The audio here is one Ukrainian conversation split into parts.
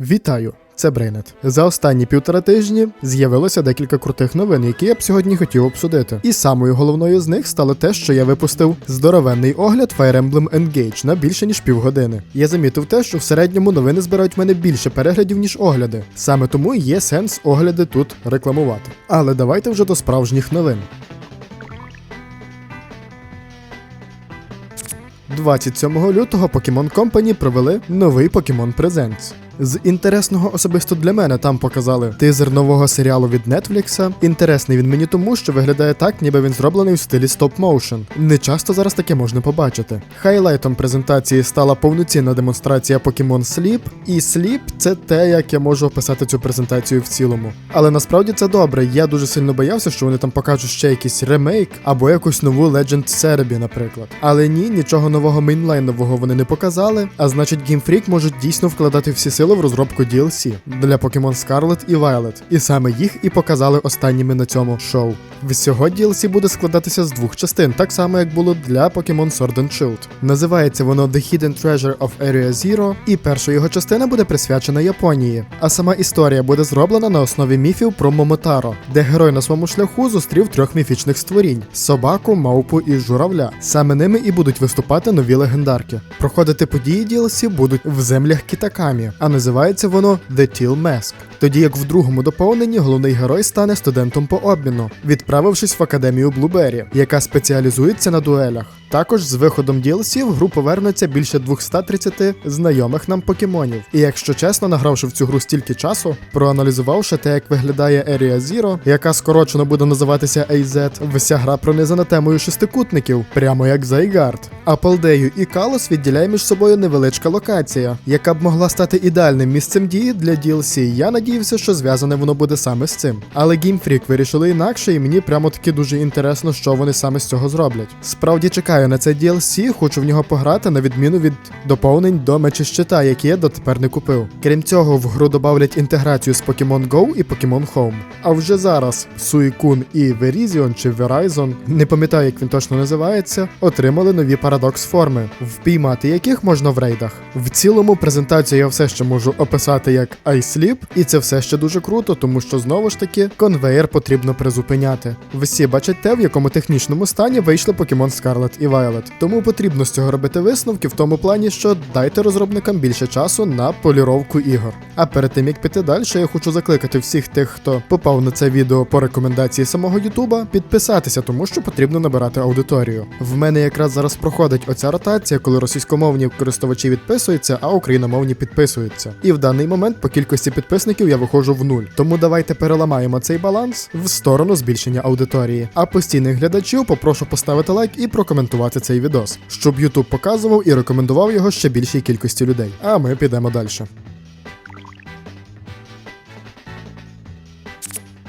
Вітаю! Це Брейнет. За останні півтора тижні з'явилося декілька крутих новин, які я б сьогодні хотів обсудити. І самою головною з них стало те, що я випустив здоровенний огляд Fire Emblem Engage на більше ніж півгодини. Я замітив те, що в середньому новини збирають в мене більше переглядів, ніж огляди. Саме тому є сенс огляди тут рекламувати. Але давайте вже до справжніх новин. 27 лютого Pokemon Company провели новий Pokemon Presents. З інтересного особисто для мене там показали тизер нового серіалу від Netflix. Інтересний він мені тому, що виглядає так, ніби він зроблений в стилі стоп-моушен. Не часто зараз таке можна побачити. Хайлайтом презентації стала повноцінна демонстрація Pokemon Sleep, і Sleep – це те, як я можу описати цю презентацію в цілому. Але насправді це добре. Я дуже сильно боявся, що вони там покажуть ще якийсь ремейк або якусь нову Legend Cerebi, наприклад. Але ні, нічого нового мейнлайнового вони не показали. А значить, Game Freak можуть дійсно вкладати всі сили в розробку DLC для Pokemon Scarlet і Violet. І саме їх і показали останніми на цьому шоу. Всього DLC буде складатися з двох частин, так само як було для Pokemon Sword and Shield. Називається воно The Hidden Treasure of Area Zero, і перша його частина буде присвячена Японії. А сама історія буде зроблена на основі міфів про Момотаро, де герой на своєму шляху зустрів трьох міфічних створінь: собаку, мавпу і журавля. Саме ними і будуть виступати нові легендарки. Проходити події DLC будуть в землях Кітакамі, а називається воно The Teal Mask. Тоді як в другому доповненні головний герой стане студентом по обміну, відправившись в академію Блубері, яка спеціалізується на дуелях. Також з виходом DLC в гру повернеться більше 230 знайомих нам покемонів. І якщо чесно, награвши в цю гру стільки часу, проаналізувавши те, як виглядає Area Zero, яка скорочено буде називатися AZ, вся гра пронизана темою шестикутників, прямо як Зайгард. А Палдею і Калос відділяє між собою невеличка локація, яка б могла стати ідеальним місцем дії для DLC. Я надіявся, що зв'язане воно буде саме з цим. Але Game Freak вирішили інакше, і мені прямо таки дуже інтересно, що вони саме з цього зроблять. Справді чекаю на це DLC, хочу в нього пограти, на відміну від доповнень до мечі щита, які я дотепер не купив. Крім цього, в гру додавлять інтеграцію з Pokemon Go і Pokemon Home. А вже зараз Суїкун і Verizon чи Verizon, не пам'ятаю, як він точно називається, отримали нові парадокс форми, впіймати яких можна в рейдах. В цілому презентацію я все ще можу описати як iSleep, і це все ще дуже круто, тому що знову ж таки конвейер потрібно призупиняти. Всі бачать те, в якому технічному стані вийшли Pokemon Scarlet і Violet. Тому потрібно з цього робити висновки в тому плані, що дайте розробникам більше часу на поліровку ігор. А перед тим як піти далі, я хочу закликати всіх тих, хто попав на це відео по рекомендації самого Ютуба, підписатися, тому що потрібно набирати аудиторію. В мене якраз зараз проходить оця ротація, коли російськомовні користувачі відписуються, а україномовні підписуються. І в даний момент по кількості підписників я виходжу в нуль. Тому давайте переламаємо цей баланс в сторону збільшення аудиторії. А постійних глядачів попрошу поставити лайк і прокоментувати цей відос, щоб Ютуб показував і рекомендував його ще більшій кількості людей. А ми підемо далі.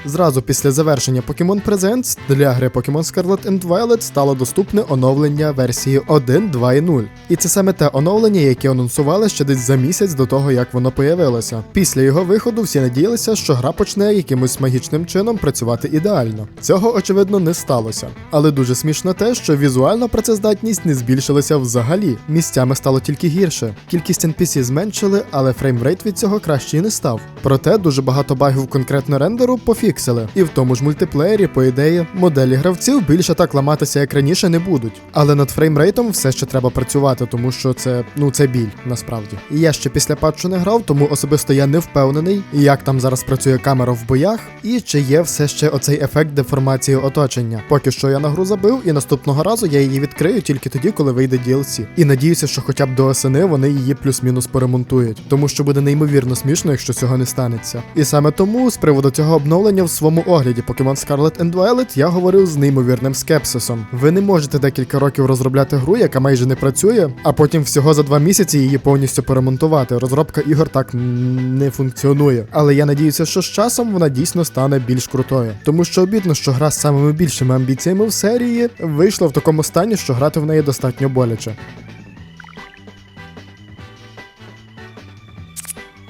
Зразу після завершення Pokemon Presents для гри Pokemon Scarlet and Violet стало доступне оновлення версії 1.2.0. І це саме те оновлення, яке анонсували ще десь за місяць до того, як воно появилося. Після його виходу всі надіялися, що гра почне якимось магічним чином працювати ідеально. Цього очевидно не сталося. Але дуже смішно те, що візуальна працездатність не збільшилася взагалі. Місцями стало тільки гірше. Кількість NPC зменшили, але фреймрейт від цього кращий не став. Проте дуже багато багів конкретно рендеру пофіксили. І в тому ж мультиплеєрі, по ідеї, моделі гравців більше так ламатися, як раніше, не будуть. Але над фреймрейтом все ще треба працювати, тому що це ну це біль насправді. І я ще після патчу не грав, тому особисто я не впевнений, як там зараз працює камера в боях, і чи є все ще оцей ефект деформації оточення. Поки що я на гру забив, і наступного разу я її відкрию тільки тоді, коли вийде DLC. І надіюся, що хоча б до осени вони її плюс-мінус поремонтують, тому що буде неймовірно смішно, якщо цього не станеться. І саме тому з приводу цього обновлення в своєму огляді Pokemon Scarlet and Violet я говорив з неймовірним скепсисом. Ви не можете декілька років розробляти гру, яка майже не працює, а потім всього за два місяці її повністю поремонтувати. Розробка ігор так не функціонує. Але я надіюся, що з часом вона дійсно стане більш крутою. Тому що обідно, що гра з самими більшими амбіціями в серії вийшла в такому стані, що грати в неї достатньо боляче.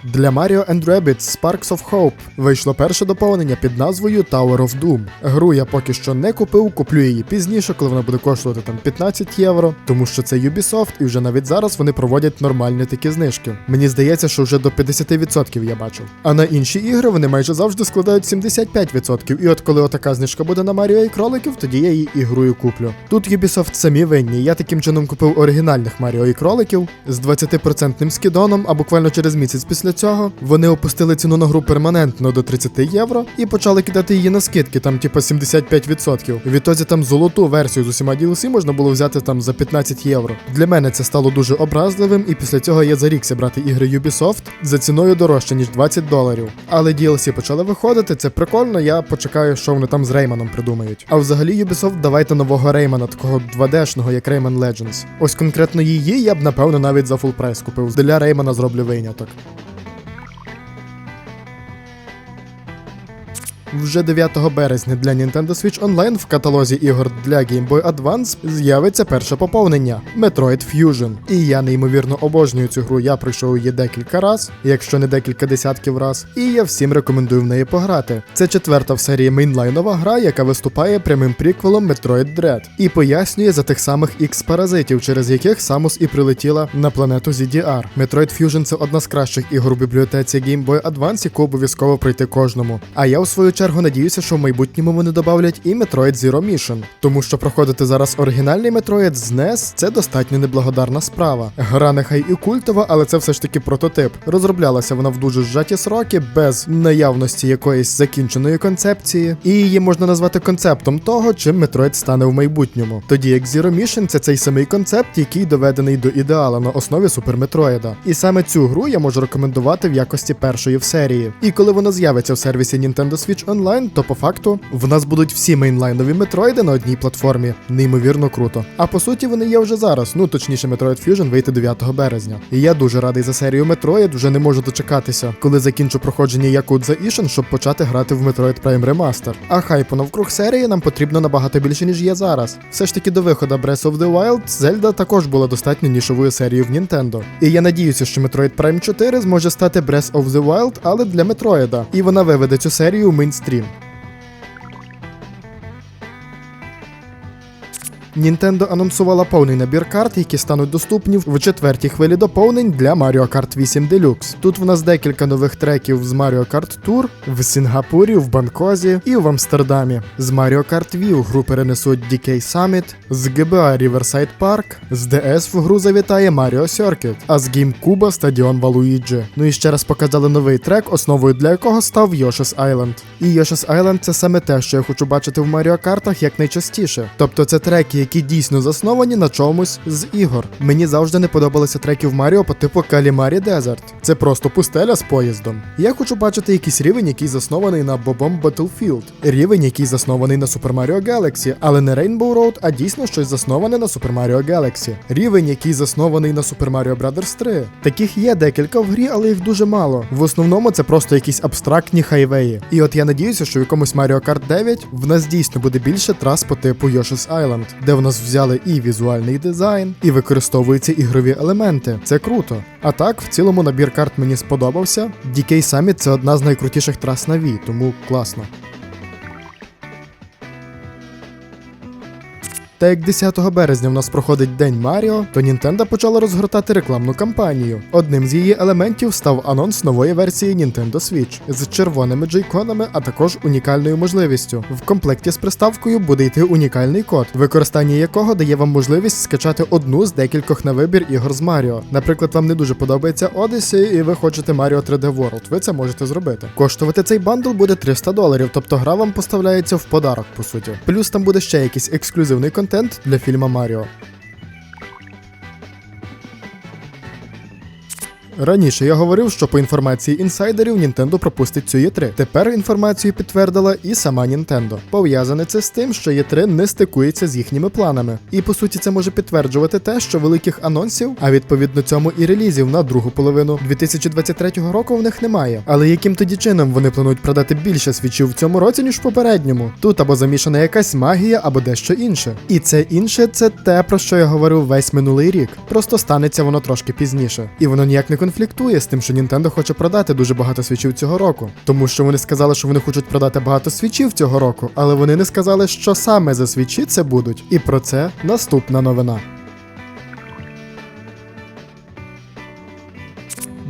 Для Mario and Rabbids Sparks of Hope вийшло перше доповнення під назвою Tower of Doom. Гру я поки що не купив, куплю її пізніше, коли вона буде коштувати там 15 євро, тому що це Ubisoft, і вже навіть зараз вони проводять нормальні такі знижки. Мені здається, що вже до 50% я бачив. А на інші ігри вони майже завжди складають 75%. І от коли отака знижка буде на Маріо і кроликів, тоді я її ігрою куплю. Тут Ubisoft самі винні. Я таким чином купив оригінальних Маріо і кроликів з 20% скидоном, а буквально через місяць після цього вони опустили ціну на гру перманентно до 30 євро і почали кидати її на скидки, там типу 75%. Відтоді там золоту версію з усіма DLC можна було взяти там за 15 євро. Для мене це стало дуже образливим, і після цього я зарікся брати ігри Ubisoft за ціною дорожче, ніж 20 доларів. Але DLC почали виходити, це прикольно, я почекаю, що вони там з Рейманом придумають. А взагалі Ubisoft давайте нового Реймана, такого 2D-шного, як Rayman Legends. Ось конкретно її я б напевно навіть за фул прайс купив. Для Реймана зроблю виняток. Вже 9 березня для Nintendo Switch Online в каталозі ігор для Game Boy Advance з'явиться перше поповнення Metroid Fusion. І я неймовірно обожнюю цю гру. Я пройшов її декілька раз, якщо не декілька десятків раз, і я всім рекомендую в неї пограти. Це четверта в серії мейнлайнова гра, яка виступає прямим приквелом Metroid Dread і пояснює за тих самих X-паразитів, через яких Самус і прилетіла на планету ZDR. Metroid Fusion це одна з кращих ігор у бібліотеці Game Boy Advance, яку обов'язково пройти кожному. А я у свою чергу надіюся, що в майбутньому вони додавлять і Metroid Zero Mission, тому що проходити зараз оригінальний Metroid з NES – це достатньо неблагодарна справа. Гра нехай і культова, але це все ж таки прототип. Розроблялася вона в дуже зжаті сроки, без наявності якоїсь закінченої концепції, і її можна назвати концептом того, чим Metroid стане в майбутньому. Тоді як Zero Mission – це цей самий концепт, який доведений до ідеала на основі Супер Метроїда. І саме цю гру я можу рекомендувати в якості першої в серії. І коли вона з'явиться в сервісі Nintendo Switch Online, то по факту в нас будуть всі мейнлайнові метроїди на одній платформі. Неймовірно круто. А по суті, вони є вже зараз. Ну точніше, Metroid Fusion вийде 9 березня. І я дуже радий за серію Metroid, вже не можу дочекатися, коли закінчу проходження Yakuza Ishin, щоб почати грати в Metroid Prime Remaster. А хайпу навкруг серії нам потрібно набагато більше, ніж є зараз. Все ж таки до виходу Breath of the Wild Zelda також була достатньо нішовою серією в Nintendo. І я надіюся, що Metroid Prime 4 зможе стати Breath of the Wild, але для Метроїда. І вона виведе цю серію у мейнстрім. Стрим. Nintendo анонсувала повний набір карт, які стануть доступні в четвертій хвилі доповнень для Mario Kart 8 Deluxe. Тут в нас декілька нових треків з Mario Kart Tour в Сінгапурі, в Бангкозі і в Амстердамі. З Mario Kart Wii гру перенесуть DK Summit, з GBA Riverside Park, з DS в гру завітає Mario Circuit, а з GameCube стадіон Валуїджі. Ну і ще раз показали новий трек, основою для якого став Yoshi's Island. І Yoshi's Island це саме те, що я хочу бачити в Mario картах якнайчастіше. Тобто це треки, які дійсно засновані на чомусь з ігор. Мені завжди не подобалися треки в Маріо по типу Калімарі Desert. Це просто пустеля з поїздом. Я хочу бачити якийсь рівень, який заснований на Bobom Battlefield. Рівень, який заснований на Super Mario Galaxy, але не Rainbow Road, а дійсно щось засноване на Super Mario Galaxy. Рівень, який заснований на Super Mario Bros. 3. Таких є декілька в грі, але їх дуже мало. В основному це просто якісь абстрактні хайвеї. І от я надіюся, що в якомусь Mario Kart 9 в нас дійсно буде більше трас по типу Yoshi's Island, де в нас взяли і візуальний дизайн, і використовуються ігрові елементи. Це круто. А так, в цілому набір карт мені сподобався. DK Summit – це одна з найкрутіших трас на Wii, тому класно. Та як 10 березня в нас проходить День Маріо, то Nintendo почала розгортати рекламну кампанію. Одним з її елементів став анонс нової версії Nintendo Switch з червоними джейконами, а також унікальною можливістю. В комплекті з приставкою буде йти унікальний код, використання якого дає вам можливість скачати одну з декількох на вибір ігор з Маріо. Наприклад, вам не дуже подобається Odyssey і ви хочете Mario 3D World. Ви це можете зробити. Коштувати цей бандл буде 300 доларів, тобто гра вам поставляється в подарок, по суті. Плюс там буде ще якийсь ексклюзивний контент для фільма Маріо. Раніше я говорив, що по інформації інсайдерів Nintendo пропустить цю E3. Тепер інформацію підтвердила і сама Nintendo. Пов'язане це з тим, що E3 не стикується з їхніми планами. І по суті, це може підтверджувати те, що великих анонсів, а відповідно цьому і релізів на другу половину 2023 року в них немає. Але яким тоді чином вони планують продати більше свічів в цьому році, ніж в попередньому? Тут або замішана якась магія, або дещо інше. І це інше це те, про що я говорив весь минулий рік. Просто станеться воно трошки пізніше. І воно ніяк не конфліктує з тим, що Nintendo хоче продати дуже багато свічів цього року. Тому що вони сказали, що вони хочуть продати багато свічів цього року, але вони не сказали, що саме за свічі це будуть. І про це наступна новина.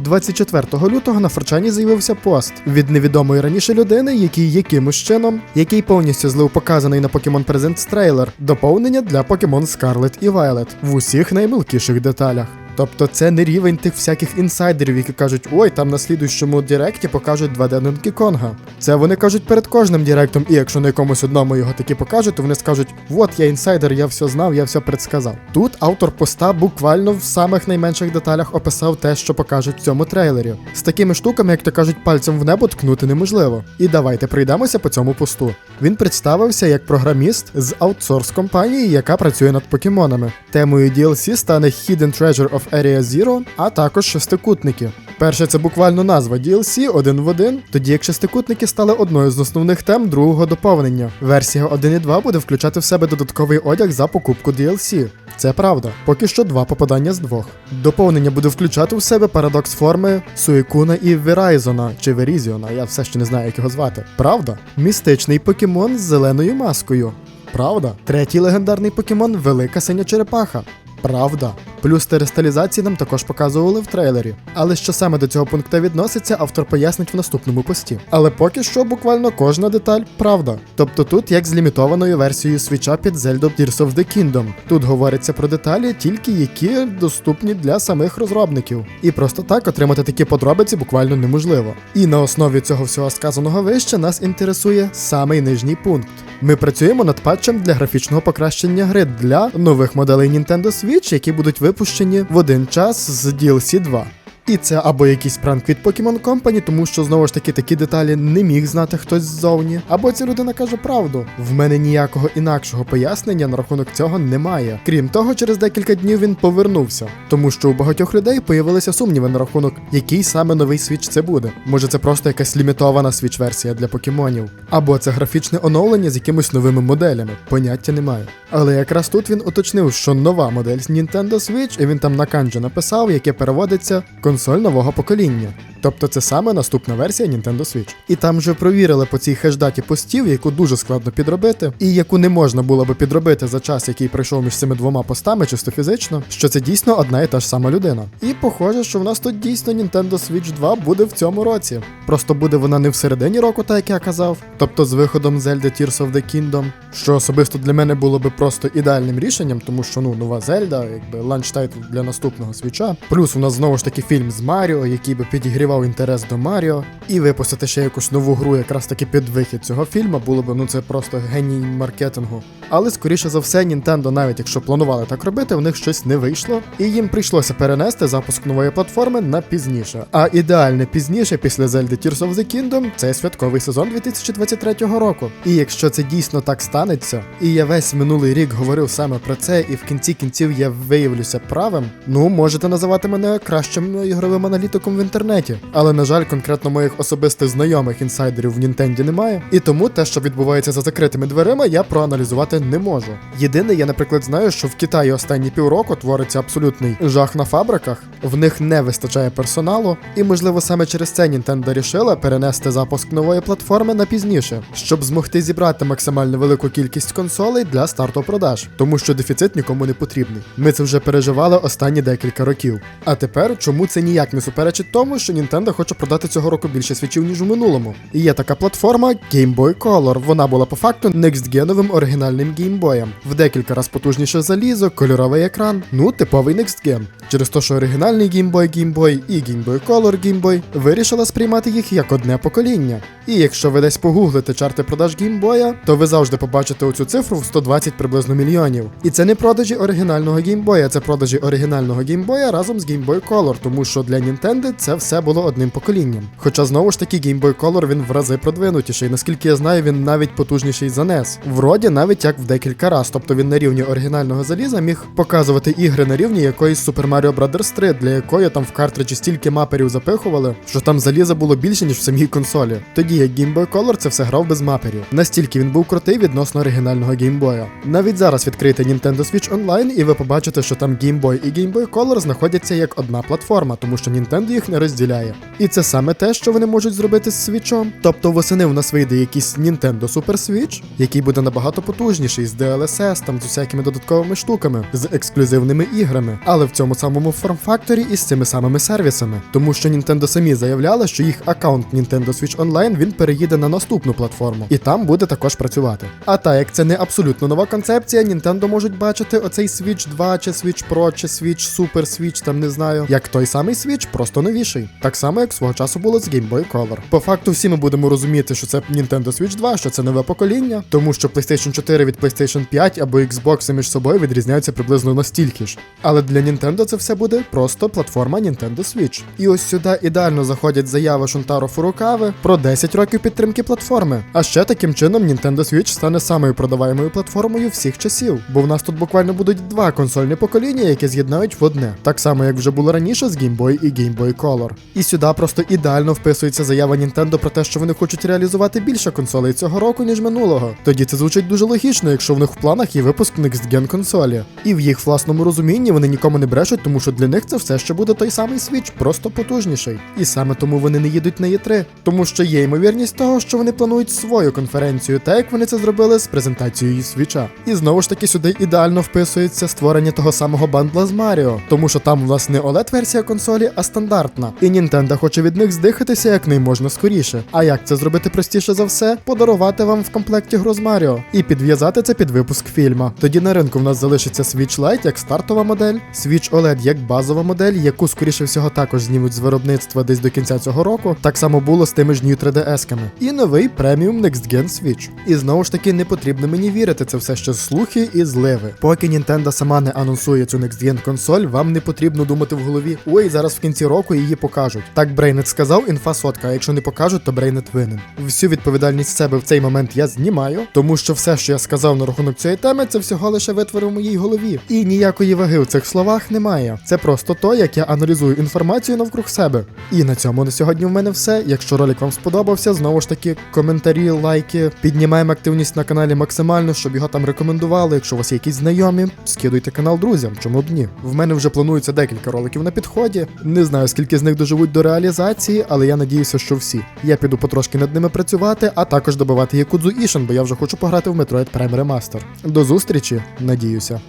24 лютого на Форчані з'явився пост від невідомої раніше людини, який якимось чином, який повністю злив показаний на Pokemon Presents трейлер, доповнення для Pokemon Scarlet і Violet в усіх наймілкіших деталях. Тобто це не рівень тих всяких інсайдерів, які кажуть, ой, там на слідуючому директі покажуть 2D Donkey Konga. Це вони кажуть перед кожним директом, і якщо на якомусь одному його таки покажуть, то вони скажуть: от я інсайдер, я все знав, я все предсказав. Тут автор поста буквально в самих найменших деталях описав те, що покажуть в цьому трейлері. З такими штуками, як то кажуть, пальцем в небо ткнути неможливо. І давайте пройдемося по цьому посту. Він представився як програміст з аутсорс компанії, яка працює над покемонами. Темою DLC стане Hidden Treasure of Area Zero, а також шестикутники. Перше це буквально назва DLC один в один, тоді як шестикутники стали одною з основних тем другого доповнення. Версія 1.2 буде включати в себе додатковий одяг за покупку DLC. Це правда, поки що два попадання з двох. Доповнення буде включати в себе парадокс форми Суїкуна і Верайзона чи Верізіона, я все ще не знаю, як його звати. Правда? Містичний покемон з зеленою маскою. Правда? Третій легендарний покемон Велика синя черепаха. Правда. Плюс теристалізації нам також показували в трейлері. Але що саме до цього пункту відноситься, автор пояснить в наступному пості. Але поки що буквально кожна деталь правда. Тобто тут як з лімітованою версією свіча під Zelda Tears of the Kingdom. Тут говориться про деталі, тільки які доступні для самих розробників. І просто так отримати такі подробиці буквально неможливо. І на основі цього всього сказаного вище нас інтересує самий нижній пункт. Ми працюємо над патчем для графічного покращення гри для нових моделей Nintendo Switch, які будуть випущені в один час з DLC 2. І це або якийсь пранк від Pokemon Company, тому що знову ж таки такі деталі не міг знати хтось ззовні. Або ця людина каже правду. В мене ніякого інакшого пояснення на рахунок цього немає. Крім того, через декілька днів він повернувся, тому що у багатьох людей появилися сумніви на рахунок, який саме новий свіч це буде. Може, це просто якась лімітована свіч-версія для покемонів, або це графічне оновлення з якимись новими моделями. Поняття немає. Але якраз тут він уточнив, що нова модель з Nintendo Switch, і він там на канджі написав, яке переводиться нового покоління. Тобто це саме наступна версія Nintendo Switch. І там вже провірили по цій хешдаті постів, яку дуже складно підробити, і яку не можна було би підробити за час, який пройшов між цими двома постами, чисто фізично, що це дійсно одна і та ж сама людина. І похоже, що в нас тут дійсно Nintendo Switch 2 буде в цьому році. Просто буде вона не в середині року, так як я казав, тобто з виходом Zelda Tears of the Kingdom, що особисто для мене було би просто ідеальним рішенням, тому що ну нова Зельда, якби ланч тайтл для наступного свіча. Плюс у нас знову ж таки фільм з Маріо, який би підігрівав інтерес до Маріо, і випустити ще якусь нову гру, якраз таки під вихід цього фільму, було б ну це просто геній маркетингу. Але скоріше за все, Nintendo, навіть якщо планували так робити, у них щось не вийшло, і їм прийшлося перенести запуск нової платформи на пізніше. А ідеальне пізніше, після Zelda Tears of the Kingdom, це святковий сезон 2023 року. І якщо це дійсно так станеться, і я весь минулий рік говорив саме про це, і в кінці кінців я виявлюся правим, ну можете називати мене кращим ігровим аналітиком в інтернеті. Але на жаль, конкретно моїх особистих знайомих інсайдерів в Нінтенді немає. І тому те, що відбувається за закритими дверима, я проаналізувати не можу. Єдине, я, наприклад, знаю, що в Китаї останні півроку твориться абсолютний жах на фабриках, в них не вистачає персоналу, і можливо саме через це Nintendo рішила перенести запуск нової платформи на пізніше, щоб змогти зібрати максимально велику кількість консолей для старту продаж, тому що дефіцит нікому не потрібний. Ми це вже переживали останні декілька років. А тепер чому це ніяк не суперечить тому, що Nintendo хоче продати цього року більше свічів, ніж у минулому. І є така платформа Game Boy Color. Вона була по факту некстгеновим оригінальним геймбоєм. В декілька раз потужніше залізо, кольоровий екран, ну типовий Gen. Через те, що оригінальний Game Boy Game Boy і Game Boy Color Game Boy вирішила сприймати їх як одне покоління. І якщо ви десь погуглите чарти продаж Boy, то ви завжди побачите оцю цифру в 120 приблизно мільйонів. І це не продажі оригінального Boy, це продажі оригінального Boy разом з Game Boy Color, тому що для Nintendo це все було одним поколінням. Хоча знову ж таки Game Boy Color він в рази продвинутіший. Наскільки я знаю, він навіть потужніший за NES. Вроді навіть як в декілька раз. Тобто він на рівні оригінального заліза міг показувати ігри на рівні якоїсь Super Mario Bros. 3, для якої там в картриджі стільки маперів запихували, що там заліза було більше, ніж в самій консолі. Тоді як Game Boy Color це все грав без маперів. Настільки він був крутий відносно оригінального Boy. Навіть зараз відкрийте Nintendo Switch Online, і ви побачите, що там Game Boy і Game Boy Color знаходяться як одна платформа. Тому що Nintendo їх не розділяє. І це саме те, що вони можуть зробити з свічом. Тобто восени в нас вийде якийсь Nintendo Super Switch, який буде набагато потужніший з DLSS, там з усякими додатковими штуками, з ексклюзивними іграми, але в цьому самому форм-факторі і з цими самими сервісами. Тому що Nintendo самі заявляли, що їх аккаунт Nintendo Switch Online він переїде на наступну платформу, і там буде також працювати. А так як це не абсолютно нова концепція, Nintendo можуть бачити оцей Switch 2, чи Switch Pro, чи Switch Super Switch, там не знаю, як той самий Switch, просто новіший. Так само, як свого часу було з Game Boy Color. По факту, всі ми будемо розуміти, що це Nintendo Switch 2, що це нове покоління, тому що PlayStation 4 від PlayStation 5 або Xbox між собою відрізняються приблизно настільки ж. Але для Nintendo це все буде просто платформа Nintendo Switch. І ось сюди ідеально заходять заяви Шунтаро Фурукави про 10 років підтримки платформи. А ще таким чином Nintendo Switch стане самою продаваємою платформою всіх часів, бо в нас тут буквально будуть два консольні покоління, які з'єднають в одне, так само як вже було раніше з Game Boy і Game Boy Color. І сюди просто ідеально вписується заява Nintendo про те, що вони хочуть реалізувати більше консолей цього року, ніж минулого. Тоді це звучить дуже логічно, якщо в них в планах є випуск Next Gen консолі. І в їх власному розумінні вони нікому не брешуть, тому що для них це все ще буде той самий Switch, просто потужніший. І саме тому вони не їдуть на E3, тому що є ймовірність того, що вони планують свою конференцію, так як вони це зробили з презентацією Switch. І знову ж таки сюди ідеально вписується створення того самого бандла з Маріо, тому що там у нас не OLED-версія консолі, а стандартна. І Nintendo хоче від них здихатися як не можна скоріше. А як це зробити простіше за все? Подарувати вам в комплекті гру з Маріо і підв'язати це під випуск фільма. Тоді на ринку в нас залишиться Switch Lite як стартова модель, Switch OLED як базова модель, яку скоріше всього також знімуть з виробництва десь до кінця цього року. Так само було з тими ж New 3DS-ками. І новий преміум Next Gen Switch. І знову ж таки не потрібно мені вірити, це все ще слухи і зливи. Поки Nintendo сама не анонсує цю Next Gen консоль, вам не потрібно думати в голові. Ой, зараз в кінці року її покажуть. Так Брейнет сказав, інфа сотка. А якщо не покажуть, то Брейнет винен. Всю відповідальність себе в цей момент я знімаю, тому що все, що я сказав на рахунок цієї теми, це всього лише витвори в моїй голові. І ніякої ваги в цих словах немає. Це просто то, як я аналізую інформацію навкруг себе. І на цьому на сьогодні в мене все. Якщо ролик вам сподобався, знову ж таки, коментарі, лайки, піднімаємо активність на каналі максимально, щоб його там рекомендували. Якщо у вас є якісь знайомі, скидуйте канал друзям, чому б ні. В мене вже планується декілька роликів на підході. Не знаю, скільки з них доживуть до реалізації, але я надіюся, що всі. Я піду потрошки над ними працювати, а також добивати Якудзу Ішен, бо я вже хочу пограти в Metroid Prime Remaster. До зустрічі, надіюся.